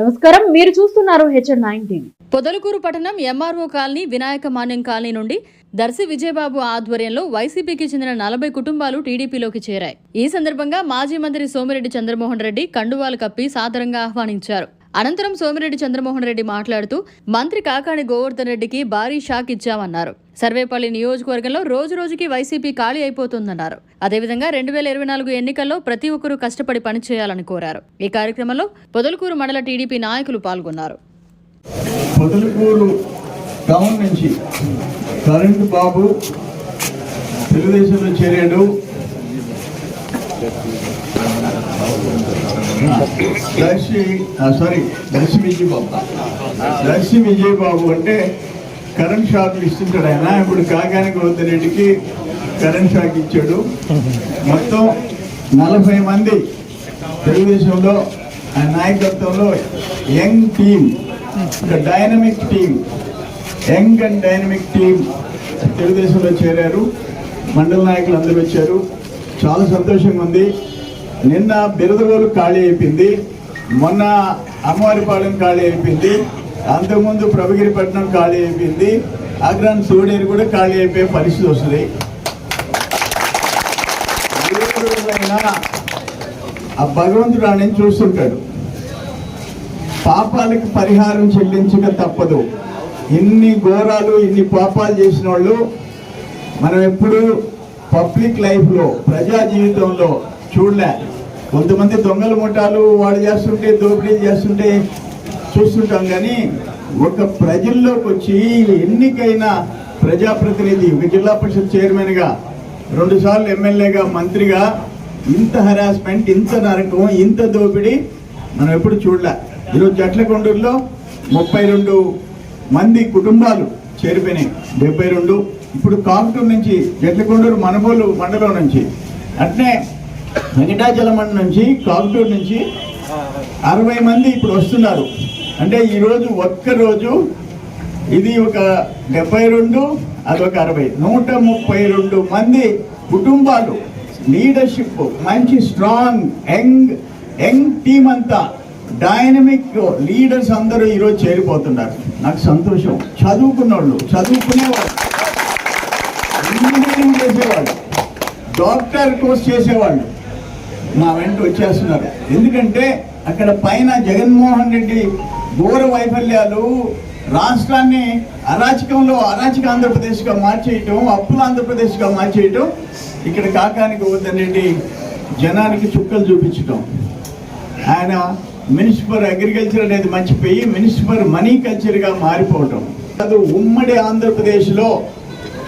నమస్కారం. మీరు చూస్తున్నారు హెచ్ఎన్ నైన్ టీవీ. పొదలకూరు పట్టణం MRO colony Vinayaka Manyam colony నుండి దర్శి విజయబాబు ఆధ్వర్యంలో వైసీపీకి చెందిన నలభై కుటుంబాలు టీడీపీలోకి చేరాయి. ఈ సందర్భంగా మాజీ మంత్రి సోమిరెడ్డి చంద్రమోహన్ రెడ్డి కండువాలు కప్పి సాదరంగా ఆహ్వానించారు. అనంతరం సోమిరెడ్డి చంద్రమోహన్ రెడ్డి మాట్లాడుతూ మంత్రి కాకాణి గోవర్ధన్ రెడ్డికి భారీ షాక్ ఇచ్చామన్నారు. సర్వేపల్లి నియోజకవర్గంలో రోజు రోజుకి వైసీపీ ఖాళీ అయిపోతుందన్నారు. అదేవిధంగా రెండు వేల ఇరవై నాలుగు ఎన్నికల్లో ప్రతి ఒక్కరూ కష్టపడి పనిచేయాలని కోరారు. ఈ కార్యక్రమంలో పొదలకూరు మండల టీడీపీ నాయకులు పాల్గొన్నారు. పొదలకూరు టౌన్ నుంచి కరెంట్ బాబు తెలుగుదేశంలో చేరాడు. దర్శి సారీ దర్శి విజయబాబు. దర్శి విజయబాబు అంటే కరెంట్ షాక్ ఇస్తుంటాడు. ఆయన ఇప్పుడు కాకాని గౌతమ్ కరెంట్ షాక్ ఇచ్చాడు. మొత్తం నలభై మంది తెలుగుదేశంలో ఆ నాయకత్వంలో యంగ్ టీమ్ ఒక dynamic team young and dynamic team తెలుగుదేశంలో చేరారు. మండల నాయకులు అందరూ వచ్చారు. చాలా సంతోషంగా ఉంది. నిన్న బిరదగోలు ఖాళీ అయిపోయింది. మొన్న అమ్మవారిపాలెం ఖాళీ అయిపోయింది. అంతకుముందు ప్రభగిరిపట్నం ఖాళీ అయిపోయింది. అగ్రాన్ సూడేరు కూడా ఖాళీ అయిపోయే పరిస్థితి వస్తుంది. ఆ భగవంతుడు ఆయన చూస్తుంటాడు. పాపాలకు పరిహారం చెల్లించక తప్పదు. ఇన్ని ఘోరాలు ఇన్ని పాపాలు చేసిన వాళ్ళు మనం ఎప్పుడు పబ్లిక్ లైఫ్లో ప్రజా జీవితంలో చూడలే. కొంతమంది దొంగల ముఠాలు వాడు చేస్తుంటే దోపిడీ చేస్తుంటే చూస్తుంటాం కానీ ఒక ప్రజల్లోకి వచ్చి ఎన్నికైన ప్రజాప్రతినిధి ఒక జిల్లా పరిషత్ చైర్మన్గా రెండుసార్లు ఎమ్మెల్యేగా మంత్రిగా ఇంత హరాస్మెంట్ ఇంత నరకం ఇంత దోపిడీ మనం ఎప్పుడు చూడలే. ఈరోజు జట్లకొండూరులో ముప్పై రెండు మంది కుటుంబాలు చేరిపోయినాయి. డెబ్బై రెండు. ఇప్పుడు కాకుటూరు నుంచి జట్లకొండూరు మనబోలు మండలం నుంచి. అట్నే వెంకటాచలం నుంచి కాకుటూరు నుంచి అరవై మంది ఇప్పుడు వస్తున్నారు. అంటే ఈరోజు ఒక్క రోజు ఇది ఒక డెబ్బై రెండు అదొక అరవై. నూట ముప్పై రెండు మంది కుటుంబాలు లీడర్షిప్ మంచి స్ట్రాంగ్ యంగ్ యంగ్ టీం అంతా డైనమిక్ లీడర్స్ అందరూ ఈరోజు చేరిపోతున్నారు. నాకు సంతోషం. చదువుకున్న వాళ్ళు చదువుకునేవాళ్ళు ఇంజనీరింగ్ చేసేవాళ్ళు డాక్టర్ కోర్స్ చేసేవాళ్ళు. మా వెంట వచ్చేస్తున్నారు. ఎందుకంటే అక్కడ పైన జగన్మోహన్ రెడ్డి ఘోర వైఫల్యాలు రాష్ట్రాన్ని అరాచకంలో అరాచక ఆంధ్రప్రదేశ్గా మార్చేయటం అప్పుల ఆంధ్రప్రదేశ్గా మార్చేయటం ఇక్కడ కాకానికి వద్దండి జనానికి చుక్కలు చూపించటం. ఆయన మినిస్టర్ అగ్రికల్చర్ అనేది మర్చిపోయి మినిస్టర్ మనీ కల్చర్గా మారిపోవటం. అది ఉమ్మడి ఆంధ్రప్రదేశ్లో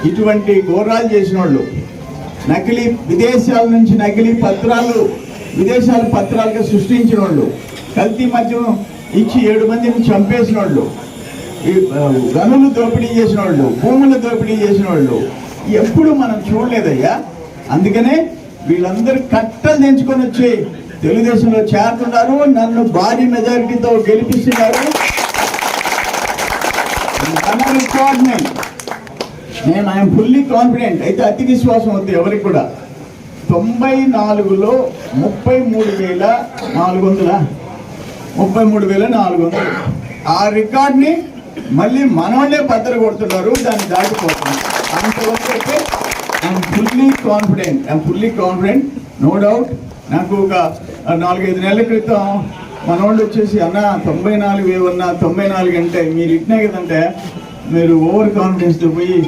ఇటువంటి ఘోరాలు చేసిన వాళ్ళు నకిలీ విదేశాల నుంచి నకిలీ పత్రాలు విదేశాల పత్రాలుగా సృష్టించిన వాళ్ళు. కల్తీ మద్యం ఇచ్చి ఏడు మందిని చంపేసిన వాళ్ళు. గనులు దోపిడీ చేసిన వాళ్ళు భూములు దోపిడీ చేసిన వాళ్ళు. ఎప్పుడు మనం చూడలేదయ్యా. అందుకనే వీళ్ళందరూ కట్టలు తెంచుకొని వచ్చి తెలుగుదేశంలో చేరుతున్నారు నన్ను భారీ మెజారిటీతో గెలిపిస్తున్నారు. రిక్వైర్మెంట్ నేను ఐఎమ్ ఫుల్లీ కాన్ఫిడెంట్. అయితే అతి విశ్వాసం వద్దు ఎవరికి కూడా. తొంభై నాలుగులో ముప్పై మూడు వేల నాలుగు వందల ముప్పై మూడు వేల నాలుగు వందలు ఆ రికార్డ్ని మళ్ళీ మనోళ్ళే బద్దలు కొడుతున్నారు దాన్ని దాటిపోతున్నారు అంతవరకు అయితే I'm fully confident I'm fully confident no doubt. నాకు ఒక నాలుగైదు నెలల క్రితం మనోళ్ళు వచ్చేసి అన్న తొంభై నాలుగు ఏమన్నా తొంభై నాలుగు అంటే మీరు ఇట్నే కదంటే మీరు ఓవర్ కాన్ఫిడెన్స్తో పోయి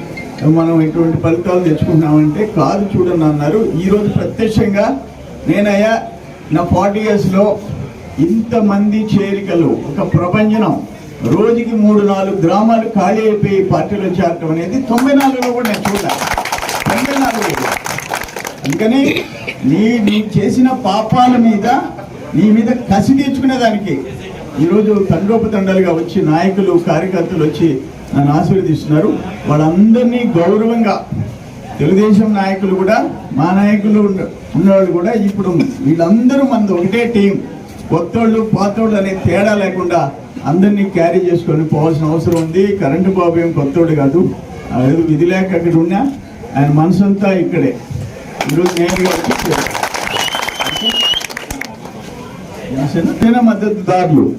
మనం ఎటువంటి ఫలితాలు తెచ్చుకున్నామంటే కాదు చూడండి అన్నారు. ఈరోజు ప్రత్యక్షంగా నేనయ్యా నా ఫార్టీ ఇయర్స్లో ఇంతమంది చేరికలు ఒక ప్రపంచం రోజుకి మూడు నాలుగు గ్రామాలు ఖాళీ అయిపోయి పార్టీలో చేరటం అనేది తొంభై నాలుగులో కూడా నేను చూడాలి. తొంభై నాలుగు అందుకని నీ నీ చేసిన పాపాల మీద నీ మీద కసి తీర్చుకునే దానికి ఈరోజు తండ్రోపతండాలుగా వచ్చి నాయకులు కార్యకర్తలు వచ్చి నన్ను ఆశీర్వదిస్తున్నారు. వాళ్ళందరినీ గౌరవంగా తెలుగుదేశం నాయకులు కూడా మా నాయకులు ఉన్న- ఉన్నవాళ్ళు కూడా ఇప్పుడు వీళ్ళందరూ మనది ఒకటే టీం. కొత్తోళ్ళు పాతోళ్ళు అనే తేడా లేకుండా అందరినీ క్యారీ చేసుకొని పోవాల్సిన అవసరం ఉంది. కరెంటు బాబు ఏం కొత్తోడు కాదు. ఏదో విధి లేక అక్కడ ఉన్నా ఆయన మనసంతా ఇక్కడే. ఈరోజు నేరుగా వచ్చి జనసేన మద్దతుదారులు.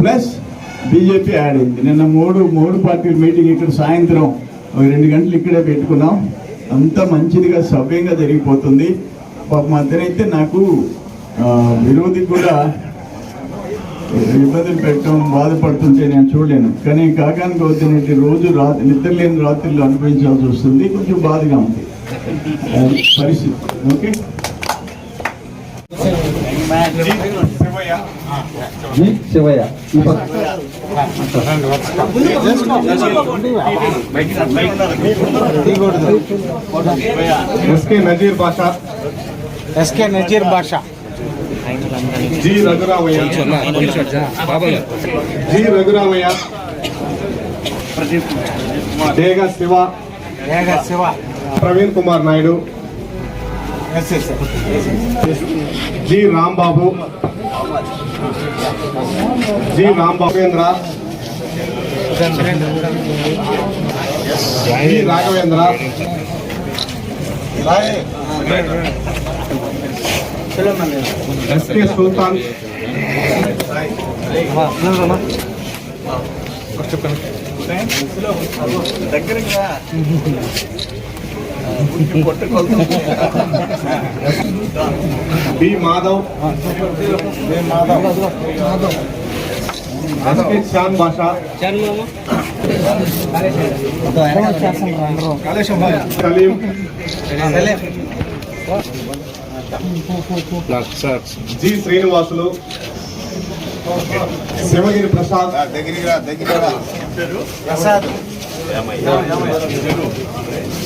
ప్లస్ బీజేపీ యాడ్ అయింది నిన్న మూడు మూడు పార్టీల మీటింగ్ ఇక్కడ సాయంత్రం ఒక రెండు గంటలు ఇక్కడే పెట్టుకున్నాం. అంతా మంచిదిగా సవ్యంగా జరిగిపోతుంది. పాప మధ్యనైతే నాకు ఆ, విరోధికి కూడా ఇబ్బందులు పెట్టడం బాధపడుతుంటే నేను చూడలేను. కానీ కాకానికి వద్దినట్టు రోజు రాత్రి నిద్ర లేని రాత్రులు అనుభవించాల్సి వస్తుంది. కొంచెం బాధగా ఉంది. పరిస్థితి. Okay? G Shivayya. SK Nazeer Basha. SK Nazeer Basha. G Raghuramayya. G Raghuramayya. Dega Shiva. Ega Shiva. Praveen Kumar Naidu. G Rambabu. G రాంబాబేంద్ర G Raghavendra SK Sultan B Madhav. Shyam G Srinivasulu. Shivagiri Prasad. Prasad.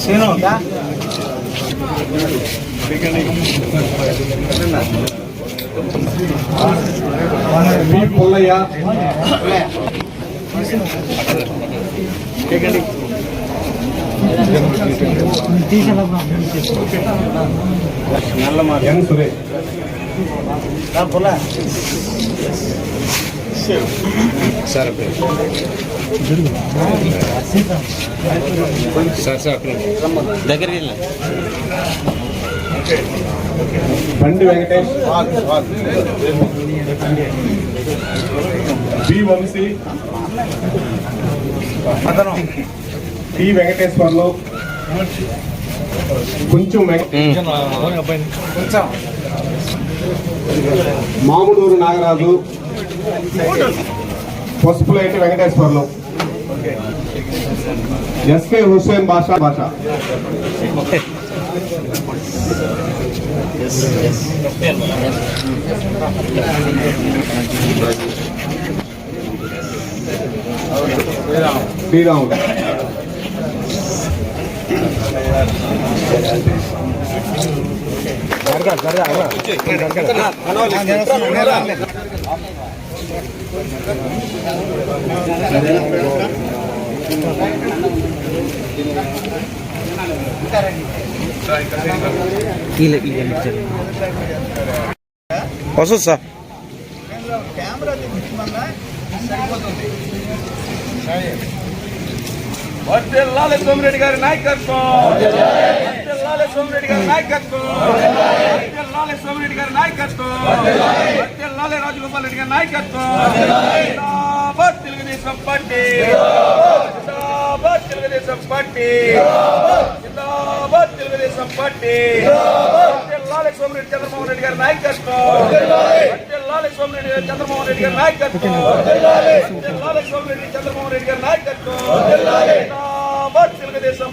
Seenu B Pullayya N Suresh Bandi Venkatesh. B Vamsi. Venkateswarlu. కొంచెం వెంక- Mamuduru Nagaraju. Pasupuleti Venkateswarlu SK Hussain Basha Basha శ్రీరాముడు వస్తుంది sir. వర్తిల్లాలి సోమిరెడ్డి గారి నాయకత్వం. వర్తిల్లాలి సోమిరెడ్డి గారి నాయకత్వం. వర్తిల్లాలి సోమిరెడ్డి గారి నాయకత్వం. వర్తిల్లాలి రాజగోపాల్ రెడ్డి గారి నాయకత్వం. Telugu Desam party. Telugu Desam party. Telugu Desam party. వర్తిల్లాలి సోమిరెడ్డి చంద్రమోహన్ రెడ్డి గారి నాయకత్వం. వర్తిల్లాలి సోమిరెడ్డి చంద్రమోహన్ రెడ్డి గారి నాయకత్వం. వర్తిల్లాలి సోమిరెడ్డి చంద్రమోహన్ రెడ్డి గారి నాయకత్వం. జిందాబాద్ తెలుగుదేశం